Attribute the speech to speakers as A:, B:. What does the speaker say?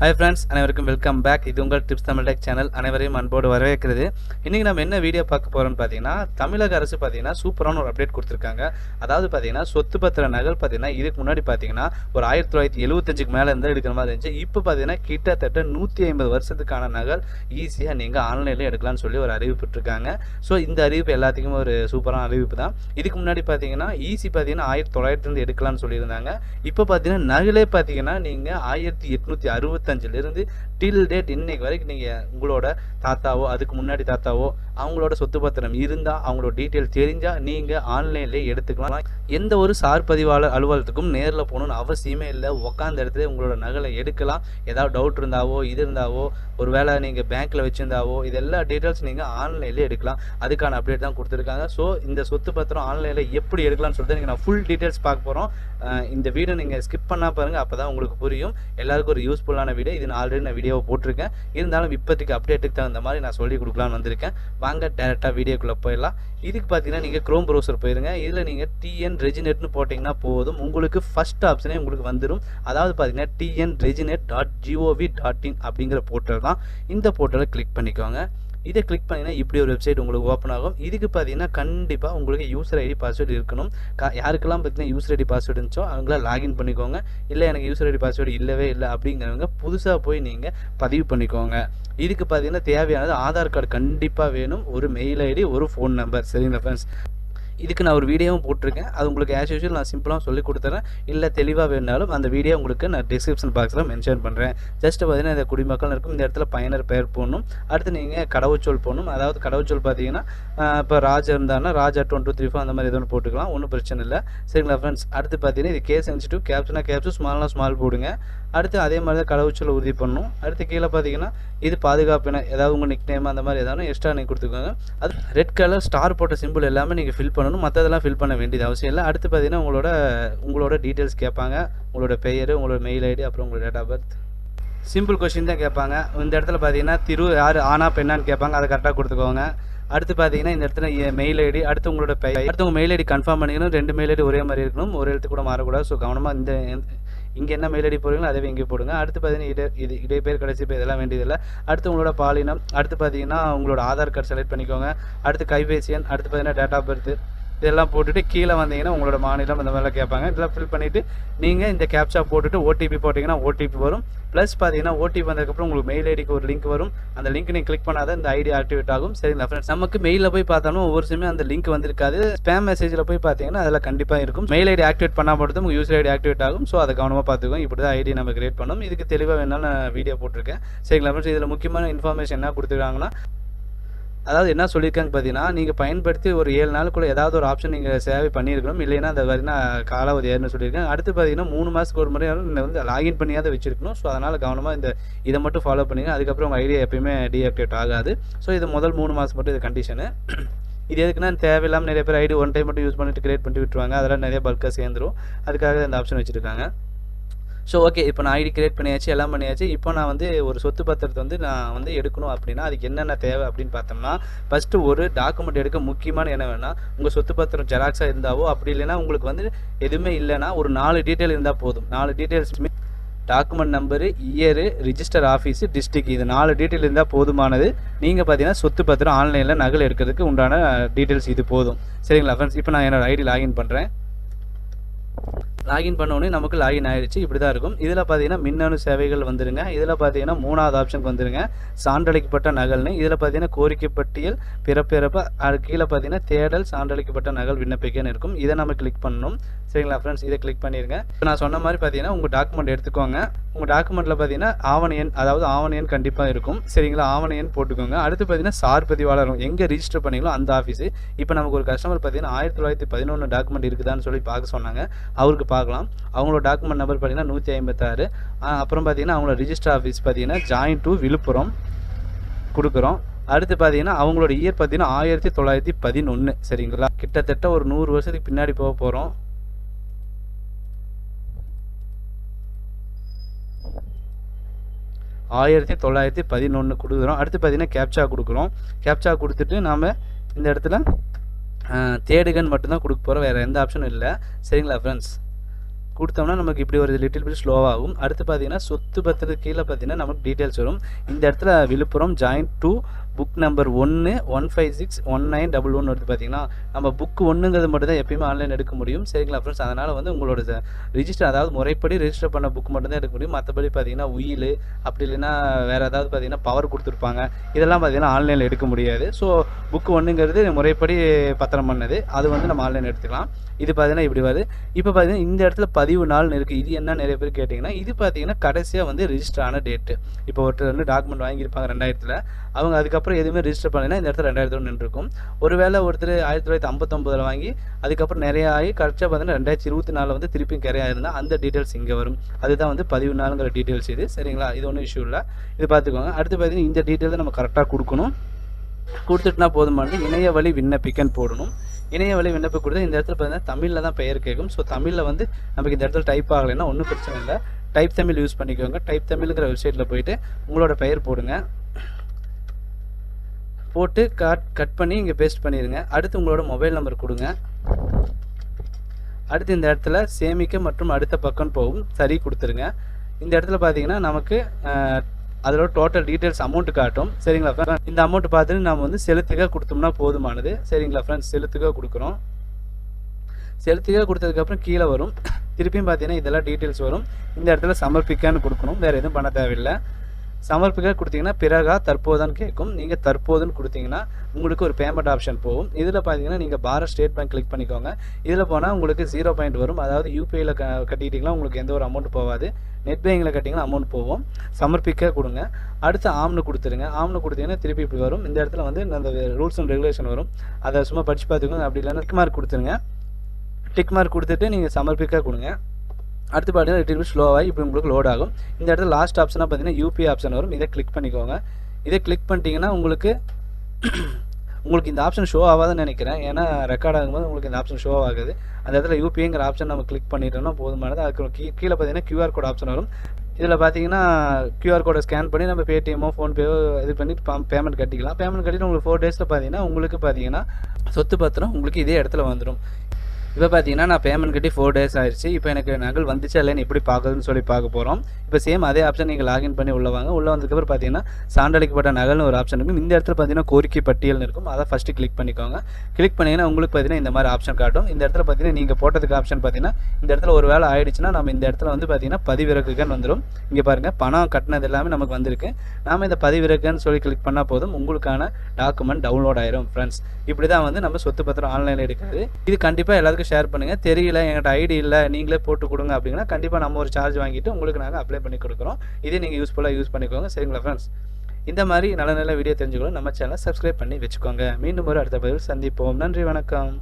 A: Hi friends அனைவருக்கும் welcome back இது உங்கள் டிப்ஸ் தமிழ் டெக் சேனல் அனைவரையும் அன்போடு வரவேற்கிறது. இன்றைக்கி நம்ம என்ன வீடியோ பார்க்க போகிறோம்னு பார்த்தீங்கன்னா தமிழக அரசு பார்த்தீங்கன்னா சூப்பரான ஒரு அப்டேட் கொடுத்துருக்காங்க. அதாவது பார்த்தீங்கன்னா சொத்து பத்திர நகல் பார்த்தீங்கன்னா இதுக்கு முன்னாடி பார்த்தீங்கன்னா ஒரு ஆயிரத்தி தொள்ளாயிரத்தி எழுபத்தஞ்சுக்கு மேலே இருந்தால் எடுக்கிற மாதிரி இருந்துச்சு. இப்போ பார்த்தீங்கன்னா கிட்டத்தட்ட நூற்றி ஐம்பது வருஷத்துக்கான நகல் ஈஸியாக நீங்கள் ஆன்லைனில் எடுக்கலாம்னு சொல்லி ஒரு அறிவிப்பிட்டிருக்காங்க ஸோ இந்த அறிவிப்பு எல்லாத்துக்கும் ஒரு சூப்பரான அறிவிப்பு தான். இதுக்கு முன்னாடி பார்த்தீங்கன்னா ஈஸி பார்த்தீங்கன்னா ஆயிரத்தி தொள்ளாயிரத்துலேருந்து எடுக்கலாம்னு சொல்லியிருந்தாங்க. இப்போ பார்த்தீங்கன்னா நகலே பார்த்தீங்கன்னா நீங்கள் ஆயிரத்தி எட்நூற்றி இருபத்தஞ்சிலிருந்து டில் டேட் இன்னைக்கு வரைக்கும் நீங்கள் உங்களோட தாத்தாவோ அதுக்கு முன்னாடி தாத்தாவோ அவங்களோட சொத்து பத்திரம் இருந்தால் அவங்களோட டீட்டெயில் தெரிஞ்சால் நீங்கள் ஆன்லைன்லேயே எடுத்துக்கலாம். எந்த ஒரு சார் பதிவாளர் அலுவலகத்துக்கும் நேரில் போகணும்னு அவசியமே இல்லை. உட்காந்த இடத்துல உங்களோட நகலை எடுக்கலாம். ஏதாவது டவுட் இருந்தாவோ இது இருந்தாவோ ஒரு வேளை நீங்கள் பேங்க்கில் வச்சுருந்தாவோ இது எல்லா டீட்டெயில்ஸ் நீங்கள் ஆன்லைன்லேயே எடுக்கலாம். அதுக்கான அப்டேட் தான் கொடுத்துருக்காங்க. ஸோ இந்த சொத்து பத்திரம் ஆன்லைனில் எப்படி எடுக்கலாம்னு சொல்லிட்டு நீங்கள் நான் ஃபுல் டீட்டெயில்ஸ் பார்க்க போகிறோம் இந்த வீடியோ நீங்கள் ஸ்கிப் பண்ணால் பாருங்கள் அப்போ தான் உங்களுக்கு புரியும். எல்லாருக்கும் ஒரு யூஸ்ஃபுல்லான வீடியோ இது நான் ஆல்ரெடி நான் வீடியோவை போட்டிருக்கேன். இருந்தாலும் இப்போதைக்கு அப்டேட்டுக்கு தகுந்த மாதிரி நான் சொல்லி கொடுக்கலான்னு வந்திருக்கேன். வாங்க டேரெக்டாக வீடியோக்குள்ளே போயிடலாம். இதுக்கு பார்த்தீங்கன்னா நீங்கள் க்ரோம் ப்ரௌசர் போயிருங்க. இதில் நீங்கள் டிஎன் ரெஜினெட்னு போட்டிங்கன்னா போதும். உங்களுக்கு ஃபஸ்ட் ஆப்ஷனே உங்களுக்கு வந்துடும் அதாவது பார்த்தீங்கன்னா TN reginet dot GOV dot in அப்படிங்கிற போர்ட்டல் தான். இந்த போர்ட்டலை கிளிக் பண்ணிக்கோங்க. இதை கிளிக் பண்ணிங்கன்னா இப்படி ஒரு வெப்சைட் உங்களுக்கு ஓப்பன் ஆகும். இதுக்கு பார்த்தீங்கன்னா கண்டிப்பாக உங்களுக்கு யூசர் ஐடி பாஸ்வேர்டு இருக்கணும். கா யாருக்கெல்லாம் பார்த்தீங்கன்னா யூசர் ஐடி பாஸ்வேர்டு இருந்துச்சோ அவங்களாம் லாகின் பண்ணிக்கோங்க. இல்லை எனக்கு யூசர் ஐடி பாஸ்வேர்டு இல்லவே இல்லை அப்படிங்கிறவங்க புதுசாக போய் நீங்கள் பதிவு பண்ணிக்கோங்க. இதுக்கு பார்த்தீங்கன்னா தேவையானது ஆதார் கார்டு கண்டிப்பாக வேணும். ஒரு மெயில் ஐடி ஒரு ஃபோன் நம்பர் சரிங்களா ஃப்ரெண்ட்ஸ் இதுக்கு நான் ஒரு வீடியோவும் போட்டிருக்கேன். அது உங்களுக்கு ஆஸ் யூஷுவல் நான் சிம்பிளாக சொல்லி கொடுத்துறேன். இல்லை தெளிவாக வேணாலும் அந்த வீடியோ உங்களுக்கு நான் டிஸ்கிரிப்ஷன் பாக்ஸில் மென்ஷன் பண்ணுறேன் ஜஸ்ட் பார்த்தீங்கன்னா இந்த குடிமக்கள் இருக்கும். இந்த இடத்துல பயனர் பெயர் போடணும். அடுத்து நீங்கள் கடவுச்சொல் போடணும். அதாவது கடவுச்சொல் பார்த்தீங்கன்னா இப்போ ராஜா இருந்தாங்கன்னா ராஜா டொன் டூ த்ரீ ஃபோர் அந்த மாதிரி எதுவும் போட்டுக்கலாம். ஒன்றும் பிரச்சனை இல்லை. சரிங்களா ஃப்ரெண்ட்ஸ் அடுத்து பார்த்தீங்கன்னா இது கேஸ் சென்சிட்டிவ் கேப்ஸ்னா கேப்ஸ் ஸ்மால்னா ஸ்மால் போடுங்க. அடுத்து அதே மாதிரி தான் கடவுச்சொல் உறுதி பண்ணணும். அடுத்து கீழே பார்த்தீங்கன்னா இது பாதுகாப்பின ஏதாவது உங்கள் நிக் நேம் அந்த மாதிரி ஏதாவது எக்ஸ்ட்ரா நீங்கள் கொடுத்துக்கோங்க. அது ரெட் கலர் ஸ்டார் போட்ட சிம்பிள் எல்லாமே நீங்கள் ஃபில் பண்ணணும். மற்றதெல்லாம் ஃபில் பண்ண வேண்டியது அவசியம் இல்லை. அடுத்து பார்த்தீங்கன்னா உங்களோட உங்களோட டீட்டெயில்ஸ் கேட்பாங்க. உங்களோட பெயர் உங்களோட மெயில் ஐடி அப்புறம் உங்களோட date of birth simple question தான் கேட்பாங்க. இந்த இடத்துல பார்த்தீங்கன்னா திரு யார் ஆனா பெண்ணான்னு கேட்பாங்க. அதை கரெக்டாக கொடுத்துக்கோங்க. அடுத்து பார்த்தீங்கன்னா இந்த இடத்துல மெயில் ஐடி அடுத்து உங்களோட பெயர். அடுத்து உங்கள் மெயில் ஐடி கன்ஃபார்ம் பண்ணிக்கணும். ரெண்டு மெயில் ஐடி ஒரே மாதிரி இருக்கணும். ஒரு எழுத்து கூட மாறக்கூடாது. ஸோ கவனமாக இந்த இங்கே என்ன மெயில் ஐடி போடுறீங்களோ அதே இங்கே போடுங்க. அடுத்து பார்த்தீங்கன்னா இடை இது இடை பேர் கடைசி பேர் இதெல்லாம் வேண்டியதில்லை. அடுத்து உங்களோட பாலினம். அடுத்து பார்த்தீங்கன்னா உங்களோட ஆதார் கார்டு செலக்ட் பண்ணிக்கோங்க. அடுத்து கைபேசி எண். அடுத்து பார்த்தீங்கன்னா டேட் ஆஃப் பர்த் இதெல்லாம் போட்டுட்டு கீழே வந்தீங்கன்னா உங்களோட மாநிலம் அந்த மாதிரிலாம் கேட்பாங்க. இதெல்லாம் ஃபில் பண்ணிவிட்டு நீங்கள் இந்த கேப்சா போட்டுட்டு ஓடிபி போட்டிங்கன்னா ஓடிபி வரும். ப்ளஸ் பார்த்தீங்கன்னா ஓடிபி வந்ததுக்கப்புறம் உங்களுக்கு மெயில் ஐடிக்கு ஒரு லிங்க் வரும். அந்த லிங்க் நீங்கள் கிளிக் பண்ணாத இந்த ஐடி ஆக்டிவேட் ஆகும். சரிங்களா ஃப்ரெண்ட்ஸ் நமக்கு மெயிலில் போய் பார்த்தாலும் ஒவ்வொரு சமயம் அந்த லிங்க் வந்திருக்காது. ஸ்பேம் மெசேஜில் போய் பார்த்தீங்கன்னா அதில் கண்டிப்பாக இருக்கும். மெயில் ஐடி ஆக்டிவேட் பண்ணால் மட்டும் உங்கள் யூசர் ஐடி ஆக்டிவேட் ஆகும். ஸோ அதை கவனமாக பார்த்துக்கோங்க. இப்படி தான் ஐடி நம்ம கிரியேட் பண்ணணும் இதுக்கு தெளிவாக வேணாலும் நான் வீடியோ போட்டிருக்கேன். சரிங்களா ஃப்ரெண்ட்ஸ் இதில் முக்கியமான இன்ஃபர்மேஷன் என்ன கொடுத்துருக்காங்கன்னா அதாவது என்ன சொல்லியிருக்காங்க பார்த்தீங்கன்னா நீங்கள் பயன்படுத்தி ஒரு ஏழு நாளுக்குள்ளே ஏதாவது ஒரு ஆப்ஷன் நீங்கள் சேவை பண்ணியிருக்கணும். இல்லைன்னா அந்த வரினா காலாவதி ஏறுன்னு சொல்லியிருக்காங்க அடுத்து பார்த்தீங்கன்னா மூணு மாதத்துக்கு ஒரு முறை வந்து லாகின் பண்ணியாத வச்சிருக்கணும். ஸோ அதனால் கவனமாக இந்த இதை மட்டும் ஃபாலோ பண்ணிங்க. அதுக்கப்புறம் உங்கள் ஐடியா எப்பயுமே டீஆக்டிவேட் ஆகாது. ஸோ இது முதல் மூணு மாதம் மட்டும் இது கண்டிஷனு இது எதுக்குன்னா தேவையில்லாமல் நிறைய பேர் ஐடி ஒன் டைம் மட்டும் யூஸ் பண்ணிட்டு கிரியேட் பண்ணிட்டு விட்டுருவாங்க. அதெல்லாம் நிறைய பல்காக சேர்ந்துரும். அதுக்காக இந்த ஆப்ஷன் வச்சுருக்காங்க. ஸோ ஓகே இப்போ நான் ஐடி கிரியேட் பண்ணியாச்சு எல்லாம் பண்ணியாச்சு. இப்போ நான் வந்து ஒரு சொத்து பத்திரத்தை வந்து நான் வந்து எடுக்கணும் அப்படின்னா அதுக்கு என்னென்ன தேவை அப்படின்னு பார்த்தோம்னா ஃபஸ்ட்டு ஒரு டாக்குமெண்ட் எடுக்க முக்கியமான என்ன வேணால் உங்கள் சொத்து பத்திரம் ஜெராக்ஸாக இருந்தாவோ அப்படி இல்லைன்னா உங்களுக்கு வந்து எதுவுமே இல்லைன்னா ஒரு நாலு டீட்டெயில் இருந்தால் போதும். நாலு டீட்டெயில்ஸுமே document number year register office district இது நாலு டீட்டெயில் இருந்தால் போதுமானது. நீங்கள் பார்த்தீங்கன்னா சொத்து பத்திரம் ஆன்லைனில் நகல் எடுக்கிறதுக்கு உண்டான டீட்டெயில்ஸ் இது போதும். சரிங்களா ஃப்ரெண்ட்ஸ் இப்போ நான் என்னோடய ஐடி லாகின் பண்ணுறேன் லாகின் பண்ணோடனே நமக்கு லாகின் ஆகிடுச்சு இப்படி தான் இருக்கும். இதில் பார்த்தீங்கன்னா மின்னணு சேவைகள் வந்துருங்க. இதில் பார்த்தீங்கன்னா மூணாவது ஆப்ஷனுக்கு வந்துருங்க. சான்றளிக்கப்பட்ட நகல்னு. இதில் பார்த்தீங்கன்னா கோரிக்கை பட்டியல் பிறப்பிறப்ப அது கீழே பார்த்தீங்கன்னா தேடல் சான்றளிக்கப்பட்ட நகல் விண்ணப்பிக்கன்னு இருக்கும். இதை நம்ம கிளிக் பண்ணணும். சரிங்களா ஃப்ரெண்ட்ஸ் இதை கிளிக் பண்ணிடுங்க இப்போ நான் சொன்ன மாதிரி பார்த்தீங்கன்னா உங்கள் டாக்குமெண்ட் எடுத்துக்கோங்க. உங்கள் டாக்குமெண்ட்டில் பார்த்தீங்கன்னா ஆவண எண் அதாவது ஆவண எண் கண்டிப்பாக இருக்கும். சரிங்களா? ஆவண எண் போட்டுக்கோங்க. அடுத்து பார்த்தீங்கன்னா சார் பதிவாளர் எங்கே ரிஜிஸ்டர் பண்ணீங்களோ அந்த ஆஃபீஸு இப்போ நமக்கு ஒரு கஸ்டமர் பார்த்தீங்கன்னா ஆயிரத்தி தொள்ளாயிரத்தி பதினொன்று டாக்குமெண்ட் இருக்குதான்னு சொல்லி பார்க்க சொன்னாங்க. அவருக்கு பார்க்கலாம். அவங்களோட டாக்குமெண்ட் நம்பர் பார்த்தீங்கன்னா நூற்றி ஐம்பத்தாறு. அப்புறம் பார்த்தீங்கன்னா அவங்களோட ரிஜிஸ்டர் ஆஃபீஸ் பார்த்தீங்கன்னா ஜாயின் டு விழுப்புரம் கொடுக்குறோம். அடுத்து பார்த்தீங்கன்னா அவங்களோட இயர் பார்த்தீங்கன்னா ஆயிரத்தி தொள்ளாயிரத்தி பதினொன்று சரிங்களா? கிட்டத்தட்ட ஒரு நூறு வருஷத்துக்கு பின்னாடி போக போகிறோம் ஆயிரத்தி தொள்ளாயிரத்தி பதினொன்று கொடுக்குறோம். அடுத்து பார்த்தீங்கன்னா கேப்சா கொடுக்குறோம். கேப்சா கொடுத்துட்டு நாம் இந்த இடத்துல தேடுகன் மட்டும்தான் கொடுக்க போகிறோம் வேறு எந்த ஆப்ஷனும் இல்லை. சரிங்களா ஃப்ரெண்ட்ஸ் கொடுத்தோம்னா நமக்கு இப்படி ஒரு லிட்டில் பிட் ஸ்லோவாகும் அடுத்து பார்த்தீங்கன்னா சொத்து பத்திரத்துக்கு கீழே பார்த்தீங்கன்னா நமக்கு டீட்டெயில்ஸ் வரும். இந்த இடத்துல Villupuram joint two book number ஒன்று one five six one nine double one வருது பார்த்தீங்கன்னா நம்ம புக் ஒன்றுங்கிறது மட்டும் தான் எப்பயுமே ஆன்லைன் எடுக்க முடியும். சரிங்களா ஃப்ரெண்ட்ஸ் அதனால் வந்து உங்களோட ரிஜிஸ்டர் அதாவது முறைப்படி ரிஜிஸ்டர் பண்ண புக் மட்டும் தான் எடுக்க முடியும். மற்றபடி பார்த்தீங்கன்னா உயில் அப்படி இல்லைன்னா வேறு ஏதாவது பார்த்தீங்கன்னா பவர் கொடுத்துருப்பாங்க. இதெல்லாம் பார்த்தீங்கன்னா ஆன்லைனில் எடுக்க முடியாது. ஸோ புக் ஒன்றுங்கிறது முறைப்படி பத்திரம் பண்ணது. அது வந்து நம்ம ஆன்லைன் எடுத்துக்கலாம். இது பார்த்தீங்கன்னா இப்படி வருது. இப்போ பார்த்தீங்கன்னா இந்த இடத்துல பதிவு நாள்னு இருக்குது இது என்ன நிறைய பேர் கேட்டிங்கன்னா இது பார்த்தீங்கன்னா கடைசியாக வந்து ரிஜிஸ்டர் ஆன டேட்டு இப்போ ஒருத்தர் வந்து டாக்குமெண்ட் வாங்கியிருப்பாங்க ரெண்டாயிரத்தில். அவங்க அதுக்கப்புறம் எதுவுமே ரிஜிஸ்டர் பண்ணலைன்னா இந்த இடத்துல ரெண்டாயிரத்தி ஒன்று நின்றுருக்கும். ஒருவேளை ஒருத்தர் ஆயிரத்தி தொள்ளாயிரத்தி ஐம்பத்தொம்பதில் வாங்கி அதுக்கப்புறம் நிறைய ஆகி கரெக்டாக பார்த்தீங்கன்னா ரெண்டாயிரத்தி இருபத்தி நாலில் வந்து திருப்பி கரையாக இருந்தால் அந்த டீட்டெயில்ஸ் இங்கே வரும். அதுதான் வந்து பதிவு நாளுங்கிற டீட்டெயில்ஸ் இது. சரிங்களா? இது ஒன்றும் இஷ்யூ இல்லை. இது பார்த்துக்கோங்க. அடுத்து பார்த்தீங்கன்னா இந்த டீட்டெயில் நம்ம கரெக்டாக கொடுக்கணும். கொடுத்துட்டுனா போதுமானது இணைய வழி விண்ணப்பிக்கன்னு போடணும். இணைய வழி விண்ணப்பம் கொடுத்து இந்த இடத்துல பார்த்தீங்கன்னா தமிழில் தான் பெயர் கேட்கும். ஸோ தமிழில் வந்து நமக்கு இந்த இடத்துல டைப் ஆகலைன்னா ஒன்றும் பிரச்சனை இல்லை. டைப் தமிழ் யூஸ் பண்ணிக்கோங்க. டைப் தமிழ்ங்கிற வெப்சைட்டில் போயிட்டு உங்களோட பெயர் போடுங்க. போட்டு கட் கட் பண்ணி இங்கே பேஸ்ட் பண்ணிடுங்க அடுத்து உங்களோட மொபைல் நம்பர் கொடுங்க. அடுத்து இந்த இடத்துல சேமிக்க மற்றும் அடுத்த பக்கம் போகும் சரி கொடுத்துருங்க. இந்த இடத்துல பார்த்தீங்கன்னா நமக்கு அதோட டோட்டல் டீட்டெயில்ஸ் அமௌண்ட் காட்டும். சரிங்களா friends? இந்த அமௌண்ட் பார்த்துட்டு நம்ம வந்து செலுத்துக கொடுத்தோம்னா போதுமானது. சரிங்களா ஃப்ரெண்ட்ஸ் செலுத்துக கொடுக்குறோம். செலுத்துக கொடுத்ததுக்கப்புறம் கீழே வரும். திருப்பியும் பார்த்தீங்கன்னா இதெல்லாம் டீட்டெயில்ஸ் வரும். இந்த இடத்துல சமர்ப்பிக்கான்னு கொடுக்கணும். வேறு எதுவும் பண்ண தேவையில்லை. சமர்ப்பிக்க கொடுத்தீங்கன்னா பிறகா தற்போதான்னு கேட்கும். நீங்கள் தற்போதுன்னு கொடுத்தீங்கன்னா உங்களுக்கு ஒரு பேமெண்ட் ஆப்ஷன் போகும். இதில் பார்த்தீங்கன்னா நீங்கள் பாரத் ஸ்டேட் பேங்க் கிளிக் பண்ணிக்கோங்க. இதில் போனால் உங்களுக்கு ஜீரோ பாயிண்ட் வரும். அதாவது யூபிஐயில் க கட்டிக்கிட்டிங்கன்னா உங்களுக்கு எந்த ஒரு அமௌண்ட் போகாது. நெட் பேங்கில் கட்டிங்கன்னா அமௌண்ட் போகும். சமர்ப்பிக்க கொடுங்க. அடுத்து ஆம்னு கொடுத்துருங்க. ஆம்னு கொடுத்தீங்கன்னா திருப்பி இப்படி வரும். இந்த இடத்துல வந்து அந்த ரூல்ஸ் அண்ட் ரெகுலேஷன் வரும். அதை சும்மா படித்து பார்த்துக்கோங்க. அப்படி இல்லைன்னா டிக் மார்க் கொடுத்துருங்க. டிக் மார்க் கொடுத்துட்டு நீங்கள் சமர்ப்பிக்க கொடுங்க. அடுத்து பார்த்தீங்கன்னா லிட்டில் பிட் ஸ்லோவாகி இப்போ உங்களுக்கு லோட் ஆகும். இந்த இடத்துல லாஸ்ட் ஆப்ஷனாக பார்த்தீங்கன்னா யூபி ஆப்ஷன் வரும். இதை கிளிக் பண்ணிக்கோங்க. இதை கிளிக் பண்ணிட்டீங்கன்னா உங்களுக்கு உங்களுக்கு இந்த ஆப்ஷன் ஷோ ஆகாதுன்னு நினைக்கிறேன். ஏன்னா ரெக்கார்ட் ஆகும்போது உங்களுக்கு இந்த ஆப்ஷன் ஷோ ஆகுது. அந்த இடத்துல யூபிஐங்கிற ஆப்ஷன் நம்ம கிளிக் பண்ணிட்டோம்னா போதுமானது. அதுக்கு கீழே பார்த்தீங்கன்னா கியூஆர் கோட் ஆப்ஷன் வரும். இதில் பார்த்தீங்கன்னா கியூஆர் கோடை ஸ்கேன் பண்ணி நம்ம பேடிஎம்மோ ஃபோன்பேவோ இது பண்ணி பேமெண்ட் கட்டிக்கலாம். பேமெண்ட் கட்டிட்டு உங்களுக்கு ஃபோர் டேஸில் பார்த்தீங்கன்னா உங்களுக்கு பார்த்தீங்கன்னா சொத்து பத்திரம் உங்களுக்கு இதே இடத்துல வந்துடும் இப்போ பார்த்தீங்கன்னா நான் பேமெண்ட் கட்டி ஃபோர் டேஸ் ஆயிடுச்சு இப்போ எனக்கு நகல் வந்துச்சா இல்லைன்னு எப்படி பார்க்குறதுன்னு சொல்லி பார்க்க போகிறோம் இப்போ சேம் அதே ஆப்ஷன் நீங்கள் லாகின் பண்ணி உள்ள வாங்க. உள்ளே வந்ததுக்கப்புறம் பார்த்தீங்கன்னா சான்றளிக்கப்பட்ட நகல்னு ஒரு ஆப்ஷன் இருக்கும். இந்த இடத்துல பார்த்தீங்கன்னா கோரிக்கை பட்டியல்னு இருக்கும். அதை ஃபஸ்ட்டு கிளிக் பண்ணிக்கோங்க. கிளிக் பண்ணிங்கன்னா உங்களுக்கு பார்த்தீங்கன்னா இந்த மாதிரி ஆப்ஷன் காட்டும். இந்த இடத்துல பார்த்தீங்கன்னா நீங்கள் போட்டதுக்கு ஆப்ஷன் பார்த்தீங்கன்னா இந்த இடத்துல ஒரு வேலை ஆயிடுச்சுன்னா நம்ம இந்த இடத்துல வந்து பார்த்தீங்கன்னா பதிவிறக்குகன் வந்துடும் இங்கே பாருங்கள் பணம் கட்டினது எல்லாமே நமக்கு வந்திருக்கு. நாம் இந்த பதிவிறக்குன்னு சொல்லி கிளிக் பண்ணால் போதும். உங்களுக்கான டாக்குமெண்ட் டவுன்லோட் ஆயிரும் ஃப்ரெண்ட்ஸ் இப்படி தான் வந்து நம்ம சொத்து பத்திரம் ஆன்லைனில் எடுக்கிறது. இது கண்டிப்பாக எல்லாத்துக்கும் ஷேர் பண்ணுங்கள் தெரியல என்கிட்ட ஐடி இல்லை நீங்களே போட்டு கொடுங்க அப்படின்னா கண்டிப்பாக நம்ம ஒரு சார்ஜ் வாங்கிட்டு உங்களுக்கு நாங்கள் அப்ளை பண்ணி கொடுக்குறோம். இதே நீங்கள் யூஸ்ஃபுல்லாக யூஸ் பண்ணிக்கோங்க. சரிங்களா ஃப்ரெண்ட்ஸ் இந்த மாதிரி நல்ல நல்ல வீடியோ தெரிஞ்சுக்கணும் நம்ம சேனலை சப்ஸ்கிரைப் பண்ணி வச்சுக்கோங்க. மீண்டும் ஒரு அடுத்த பதிவில் சந்திப்போம். நன்றி வணக்கம்.